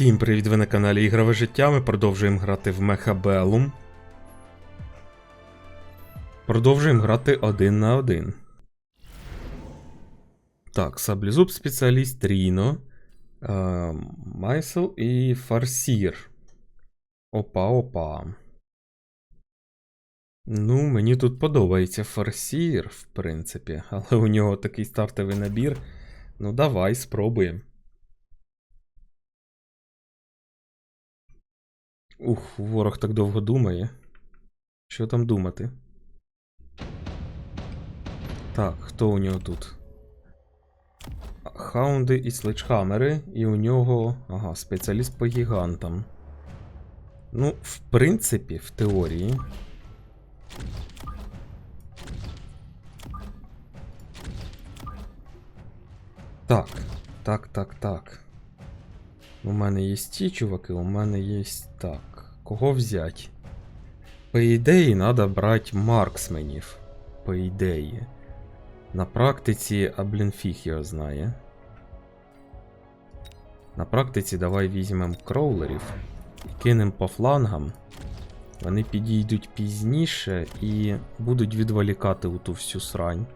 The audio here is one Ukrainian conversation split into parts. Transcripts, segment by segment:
Всім привіт, ви на каналі Ігрове життя. Ми продовжуємо грати в Мехабелум. Продовжуємо грати один на один. Так, саблезуб спеціаліст Ріно, е, Майсел і Фарсір. Опа, опа. Ну, мені тут подобається Фарсір, в принципі, але у нього такий стартовий набір. Ну, давай, спробуємо. Ух, ворог так довго думає. Що там думати? Так, хто у нього тут? Хаунди і сличхамери, і у нього. Ага, спеціаліст по гігантам. Ну, в принципі, в теорії. Так, так, так, так. У мене є ті чуваки, у мене є так. Кого взять? По ідеї, треба брати марксменів. По ідеї. На практиці, а блін фіг його знає. На практиці давай візьмемо кроулерів кинемо по флангам. Вони підійдуть пізніше і будуть відволікати у ту всю срань.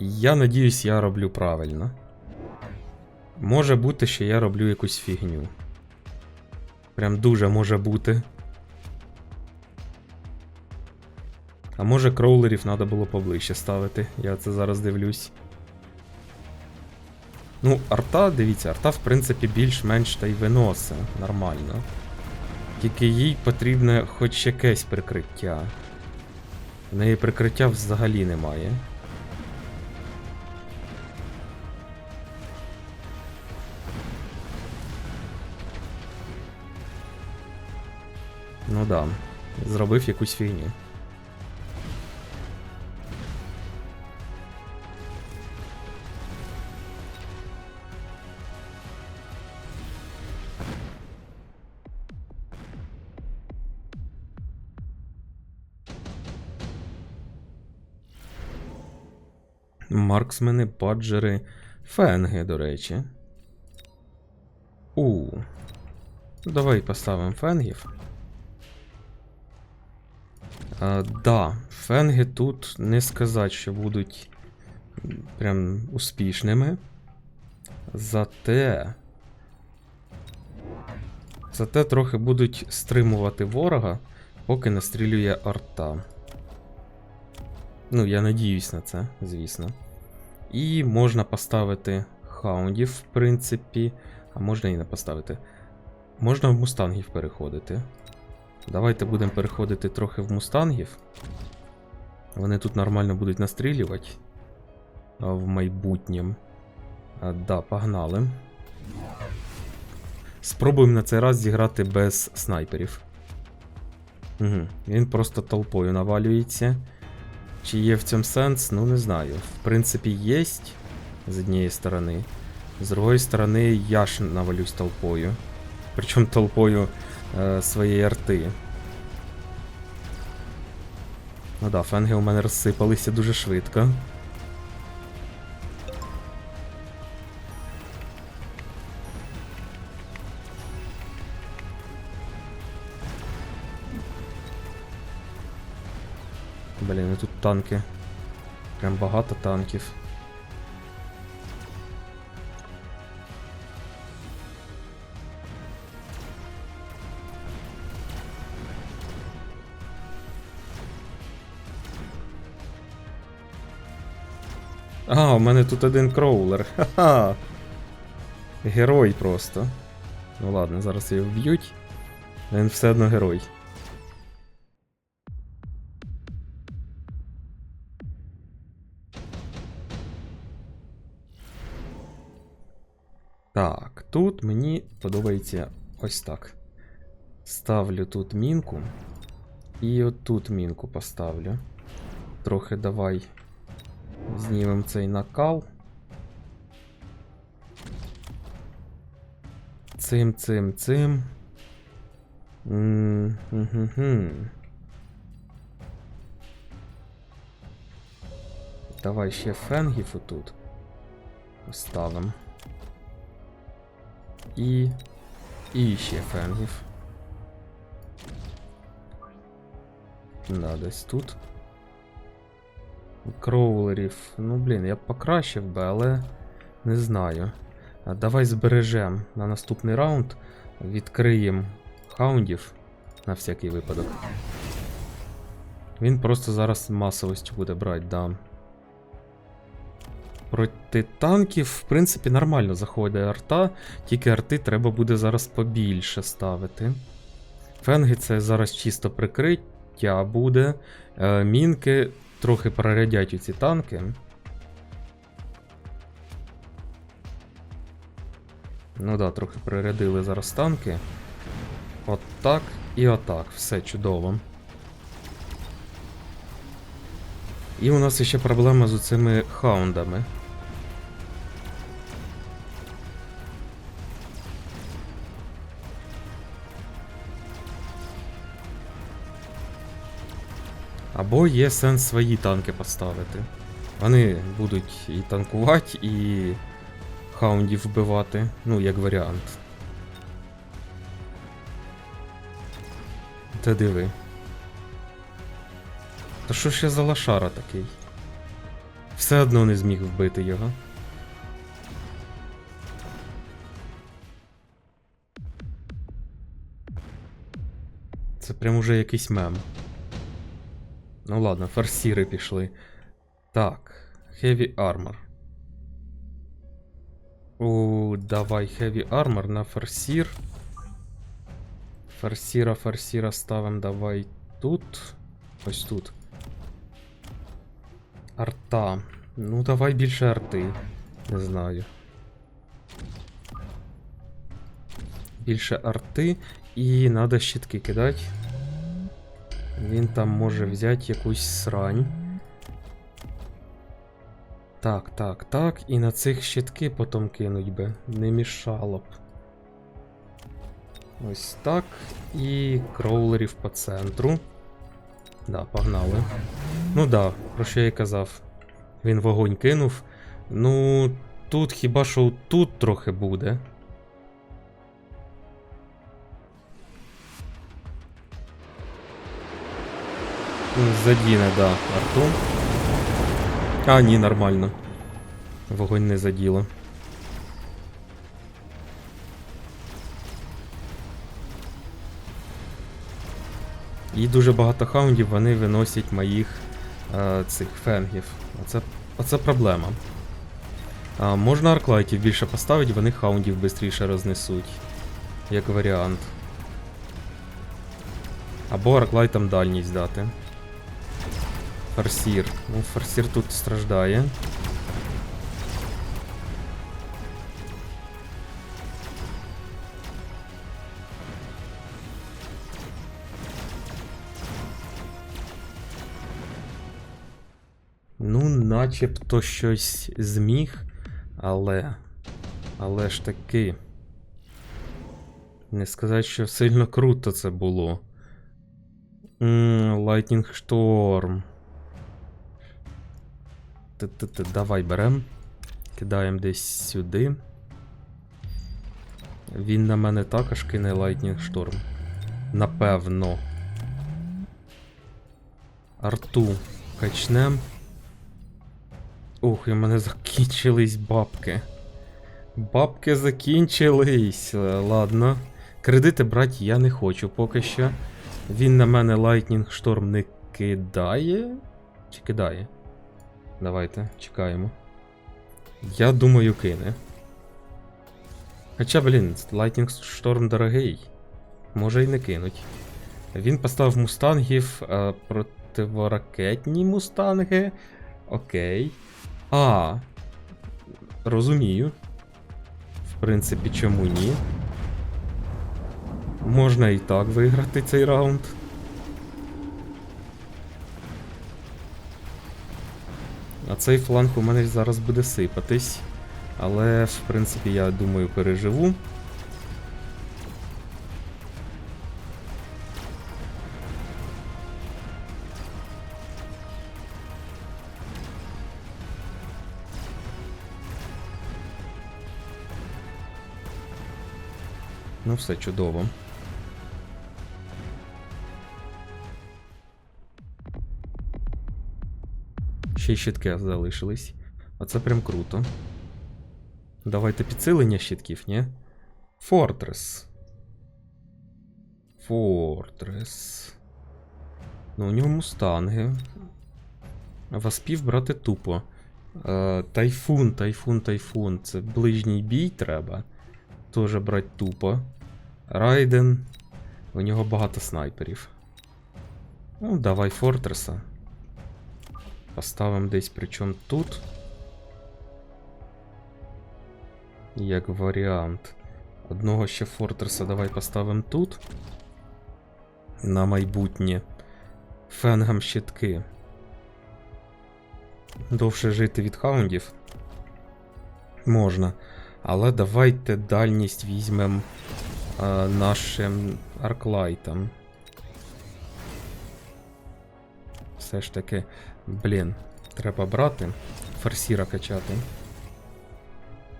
Я надіюсь, я роблю правильно. Може бути, що я роблю якусь фігню. Прям дуже може бути. А може кроулерів треба було поближче ставити. Я це зараз дивлюсь. Ну, арта, дивіться, арта, в принципі, більш-менш та й виносить нормально. Тільки їй потрібне хоч якесь прикриття. В неї прикриття взагалі немає. Ну да, зробив якусь фігню. Марксмени, баджери, фенги, до речі. У. Давай поставимо фенгів. А, да, фенги тут не сказати, що будуть прям успішними. Зате. Зате трохи будуть стримувати ворога, поки настрілює арта. Ну, я надіюсь на це, звісно. І можна поставити хаундів, в принципі. А можна і не поставити. Можна в мустангів переходити. Давайте будемо переходити трохи в мустангів. Вони тут нормально будуть настрілювати. В майбутнім. Да, погнали. Спробуємо на цей раз зіграти без снайперів. Угу. Він просто толпою навалюється. Чи є в цьому сенс? Ну не знаю. В принципі, є з однієї сторони. З другої сторони, я ж навалюсь толпою. Причому толпою е, своєї арти. Ну да, фенги у мене розсипалися дуже швидко. Блін, тут танки. Прям багато танків. А, у мене тут один кроулер. Ха-ха. Герой просто. Ну ладно, зараз його вб'ють. Він все одно герой. Так, тут мені подобається ось так. Ставлю тут мінку. І отут мінку поставлю. Трохи давай знімемо цей накал. Цим, цим, цим. М-м-м-м. Давай ще фенгів отут. Поставимо. І І ще фенгів. Да, десь тут. Кроулерів. Ну, блін, я б покращив би, але не знаю. Давай збережемо на наступний раунд. Відкриємо хаундів на всякий випадок. Він просто зараз масовістю буде брати, да. Проти танків, в принципі, нормально заходить арта, тільки арти треба буде зараз побільше ставити. Фенги це зараз чисто прикриття буде. Е, мінки трохи прорядять ці танки. Ну да, трохи прорядили зараз танки. Отак і отак. Все чудово. І у нас ще проблема з цими хаундами. Або є сенс свої танки поставити. Вони будуть і танкувати, і хаундів вбивати, ну, як варіант. Та диви. Та що ще за лошара такий? Все одно не зміг вбити його. Це прям уже якийсь мем. Ну ладно, форсіри пішли. Так, Heavy Armor. У, давай Heavy Armor на форсір. Форсіра, форсіра ставим давай тут. Ось тут. Арта. Ну, давай більше арти. Не знаю. Більше арти. І треба щитки кидати. Він там може взяти якусь срань. Так, так, так. І на цих щитки потім кинуть би. Не мішало б. Ось так. І кроулерів по центру. Да, погнали. Ну да, про що я й казав. Він вогонь кинув. Ну, тут хіба що тут трохи буде. Задіне, да, арту. А, ні, нормально. Вогонь не заділо. І дуже багато хаундів вони виносять моїх е, цих фенгів. Оце, оце проблема. А, можна арклайтів більше поставити, вони хаундів швидше рознесуть. Як варіант. Або арклайтам дальність дати. Форсір. Ну, форсір тут страждає. Ну, начебто щось зміг, але. Але ж таки. Не сказати, що сильно круто це було. Lightning Storm. Т-т-т, давай берем. Кидаємо десь сюди. Він на мене також кине Lightning Storm. Напевно. Арту качнем. Ух, і в мене закінчились бабки. Бабки закінчились. Ладно. Кредити брати я не хочу поки що. Він на мене Lightning Storm не кидає. Чи кидає? Давайте, чекаємо. Я думаю, кине. Хоча, блін, Lightning Storm дорогий. Може й не кинуть. Він поставив мустангів а, противоракетні мустанги. Окей. А. Розумію. В принципі, чому ні? Можна і так виграти цей раунд. А цей фланг у мене зараз буде сипатись. Але, в принципі, я думаю, переживу. ну все чудово. Ще щитки залишились. Оце прям круто. Давайте підсилення щитків, ні? Фортрес. Фортрес. Ну, у нього мустанги. Васпів брати тупо. Е, тайфун, тайфун, тайфун. Це ближній бій треба. Тоже брати тупо. Райден. У нього багато снайперів. Ну, давай Фортреса. Поставимо десь причому тут. Як варіант. Одного ще Фортреса давай поставимо тут. На майбутнє. Фенгам щитки. Довше жити від хаундів. Можна. Але давайте дальність візьмемо е, нашим арклайтам. Все ж таки, блін, треба брати. Форсіра качати.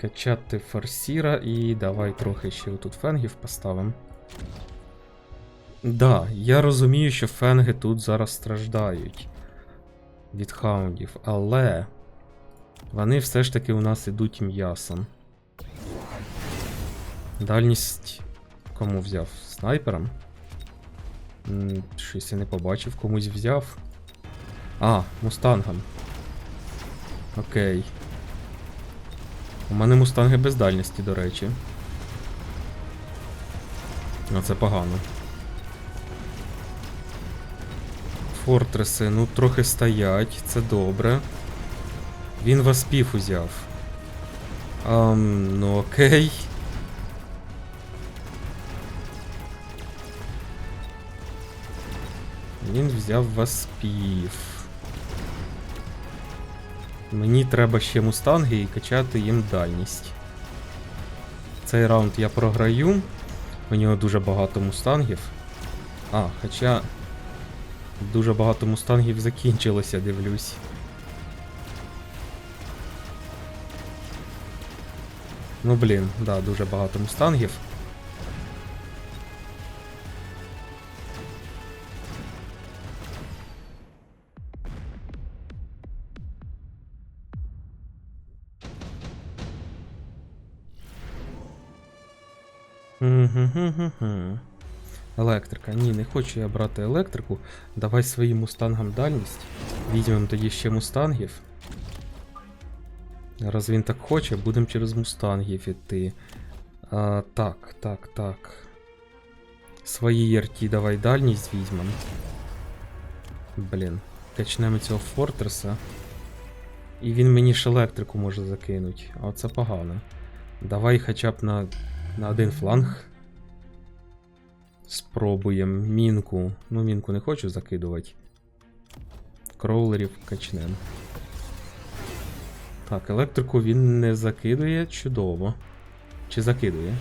Качати форсіра і давай трохи ще тут фенгів поставимо. Да, я розумію, що фенги тут зараз страждають від хаундів, але вони все ж таки у нас ідуть м'ясом. Дальність кому взяв? Снайпером? Щось я не побачив, комусь взяв. А, мустангом. Окей. У мене мустанги без дальності, до речі. Ну, це погано. Фортреси, ну, трохи стоять, це добре. Він васпів узяв. Ам, ну окей. Він взяв васпів. Мені треба ще мустанги і качати їм дальність. Цей раунд я програю. У нього дуже багато мустангів. А, хоча. Дуже багато мустангів закінчилося, дивлюсь. Ну блін, да, дуже багато мустангів. Електрика. Ні, не хочу я брати електрику. Давай своїм мустангам дальність. Візьмемо тоді ще мустангів. Раз він так хоче, будемо через мустангів іти. А, так, так, так. Свої ярті давай дальність візьмемо. Блін. Качнемо цього Фортреса. І він мені ж електрику може закинуть. А це погано. Давай хоча б на, на один фланг. Спробуємо мінку. Ну, мінку не хочу закидувати. Кроулерів качнем. Так, електрику він не закидує чудово. Чи закидує?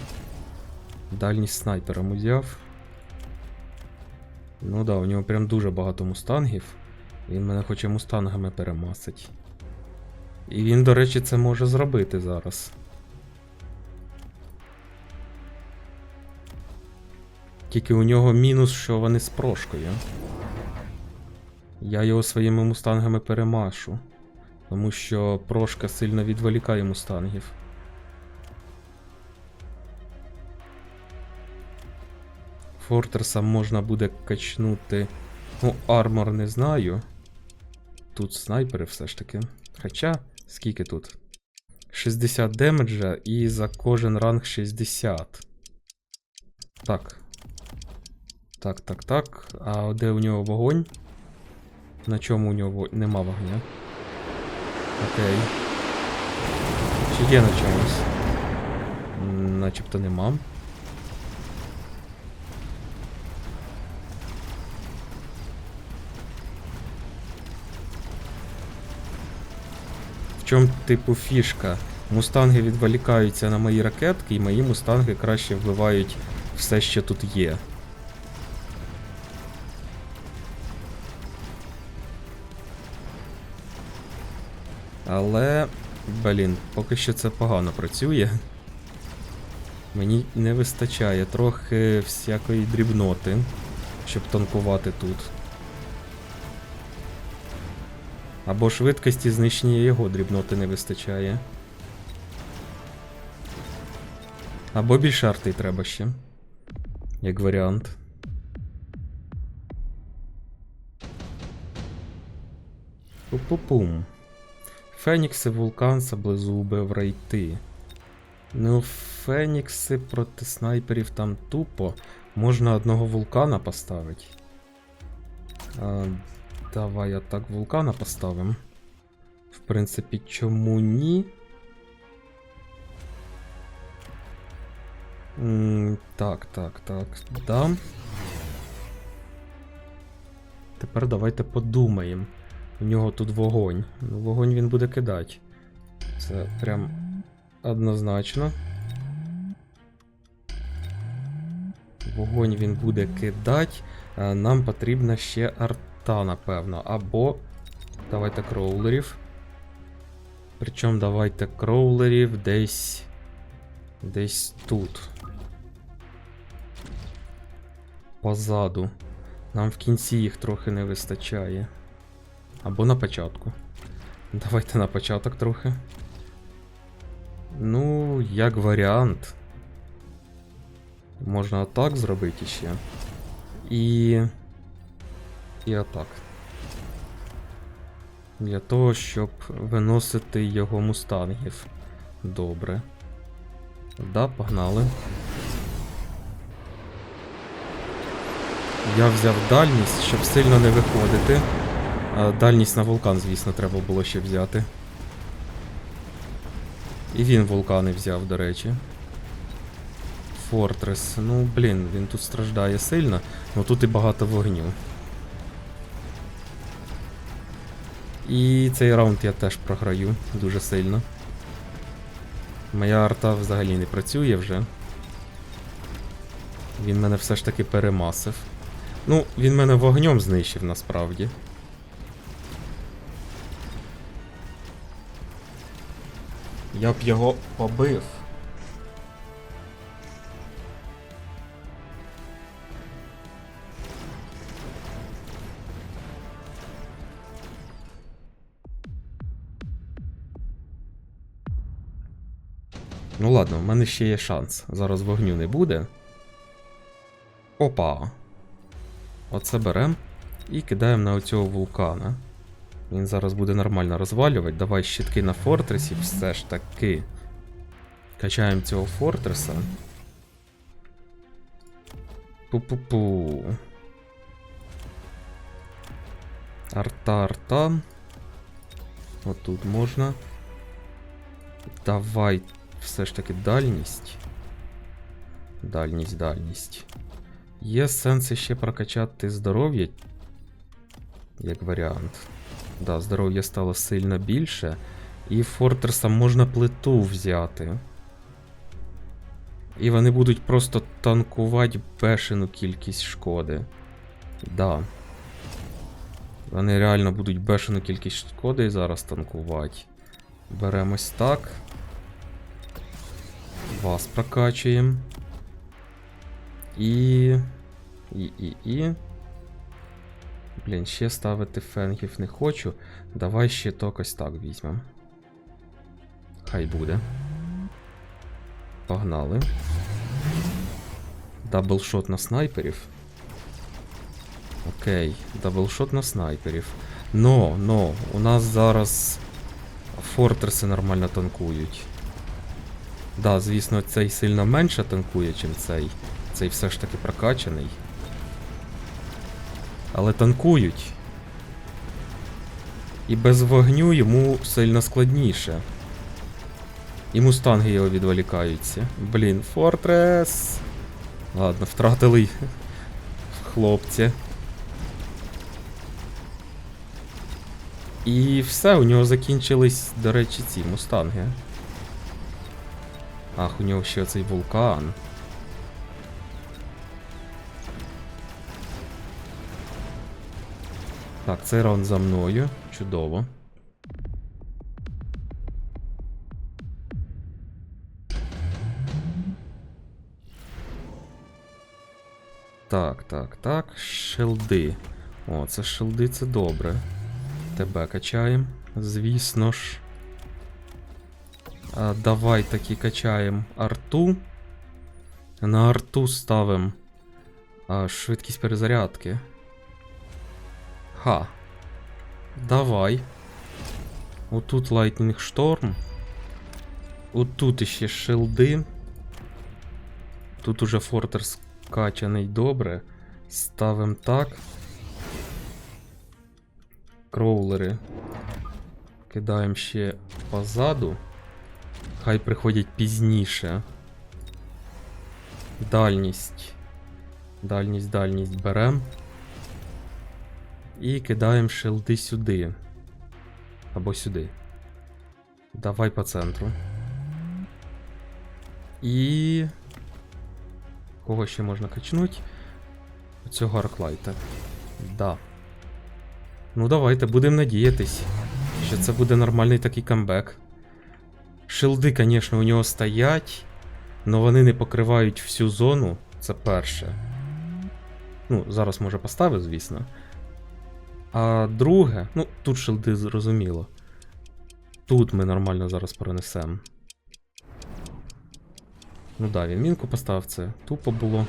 Дальність снайпером узяв. Ну да, у нього прям дуже багато мустангів. Він мене хоче мустангами перемасить. І він, до речі, це може зробити зараз. Тільки у нього мінус, що вони з прошкою. Я його своїми мустангами перемашу. Тому що прошка сильно відволікає мустангів. Фортерса можна буде качнути. Ну, армор не знаю. Тут снайпери все ж таки. Хоча, скільки тут? 60 демеджа і за кожен ранг 60. Так. Так, так, так. А де у нього вогонь? На чому у нього нема вогня? Окей. Чи є на чомусь? Начебто нема. В чому, типу, фішка? Мустанги відволікаються на мої ракетки, і мої мустанги краще вбивають все, що тут є. Але, блін, поки що це погано працює. Мені не вистачає трохи всякої дрібноти, щоб танкувати тут. Або швидкості знищення його дрібноти не вистачає. Або більше арти треба ще. Як варіант. Пу-пу-пум. Фенікси, вулкан, саблезуби, врайти. Ну, фенікси проти снайперів там тупо. Можна одного вулкана поставити. А, давай атак вулкана поставимо. В принципі, чому ні? М, так, так, так. Дам. Тепер давайте подумаємо. У нього тут вогонь. Ну, вогонь він буде кидати. Це прям однозначно. Вогонь він буде кидати. А Нам потрібна ще арта, напевно. Або. Давайте кроулерів. Причому давайте кроулерів десь. Десь тут. Позаду. Нам в кінці їх трохи не вистачає. Або на початку. Давайте на початок трохи. Ну, як варіант. Можна атак зробити ще. І. І атак. Для того, щоб виносити його мустангів. Добре. Да, погнали. Я взяв дальність, щоб сильно не виходити. Дальність на вулкан, звісно, треба було ще взяти. І він вулкани взяв, до речі. Фортрес. Ну, блін, він тут страждає сильно, але тут і багато вогню. І цей раунд я теж програю дуже сильно. Моя арта взагалі не працює вже. Він мене все ж таки перемасив. Ну, він мене вогнем знищив насправді. Я б його побив. Ну ладно, в мене ще є шанс. Зараз вогню не буде. Опа. Оце берем і кидаємо на оцього вулкана. Він зараз буде нормально розвалювати. Давай щитки на фортресі, все ж таки. Качаємо цього фортреса. Пу-пу-пу. Арта, арта. Отут можна. Давай все ж таки дальність. Дальність, дальність. Є сенс ще прокачати здоров'я. Як варіант. Да, здоров'я стало сильно більше. І Фортерса можна плиту взяти. І вони будуть просто танкувати бешену кількість шкоди. Да. Вони реально будуть бешену кількість шкоди зараз танкувати. Беремось так. Вас прокачуємо. І. І, і, і. Блін, ще ставити фенгів не хочу. Давай ще то ось так візьмемо. Хай буде. Погнали. Даблшот на снайперів. Окей, даблшот на снайперів. Но, но, у нас зараз фортреси нормально танкують. Да, звісно, цей сильно менше танкує, чим цей. Цей все ж таки прокачаний. Але танкують. І без вогню йому сильно складніше. І мустанги його відволікаються. Блін, Фортрес. Ладно, втратили хлопця. І все, у нього закінчились, до речі, ці мустанги. Ах, у нього ще цей вулкан. Так, цей раунд за мною. Чудово. Так, так, так. Шилди. О, це шилди, це добре. Тебе качаємо, звісно ж. А, давай таки качаємо арту. На арту ставимо швидкість перезарядки. Ха. Давай. Отут Lightning Storm. Отут іще шилди. Тут уже Фортерс качаний добре. Ставимо так. Кроулери. Кидаємо ще позаду. Хай приходять пізніше. Дальність. Дальність, дальність берем. І кидаємо шилди сюди. Або сюди. Давай по центру. І. Кого ще можна качнуть? Цього Арклайта. Да. Ну давайте, будемо надіятись, що це буде нормальний такий камбек. Шилди, звісно, у нього стоять, але вони не покривають всю зону. Це перше. Ну, зараз може поставив, звісно. А друге, ну, тут шилди зрозуміло. Тут ми нормально зараз пронесемо. Ну да, він мінку поставив це. Тупо було.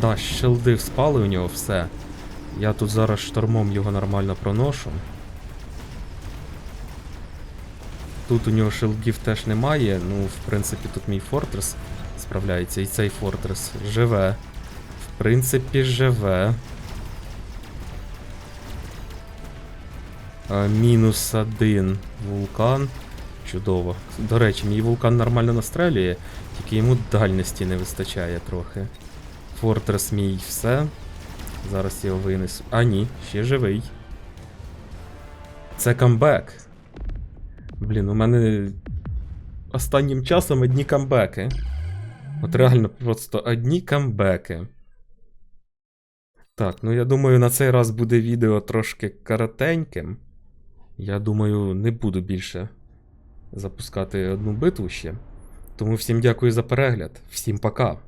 Да, щелди вспали у нього все. Я тут зараз штормом його нормально проношу. Тут у нього шилдів теж немає, ну, в принципі, тут мій фортрес справляється, і цей фортрес живе. В принципі, живе. А, мінус один вулкан. Чудово. До речі, мій вулкан нормально настрелює, тільки йому дальності не вистачає трохи. Фортрес мій все. Зараз його винесу. А ні, ще живий. Це камбек. Блін, у мене останнім часом одні камбеки. От реально просто одні камбеки. Так, ну я думаю, на цей раз буде відео трошки коротеньким. Я думаю, не буду більше запускати одну битву ще. Тому всім дякую за перегляд. Всім пока.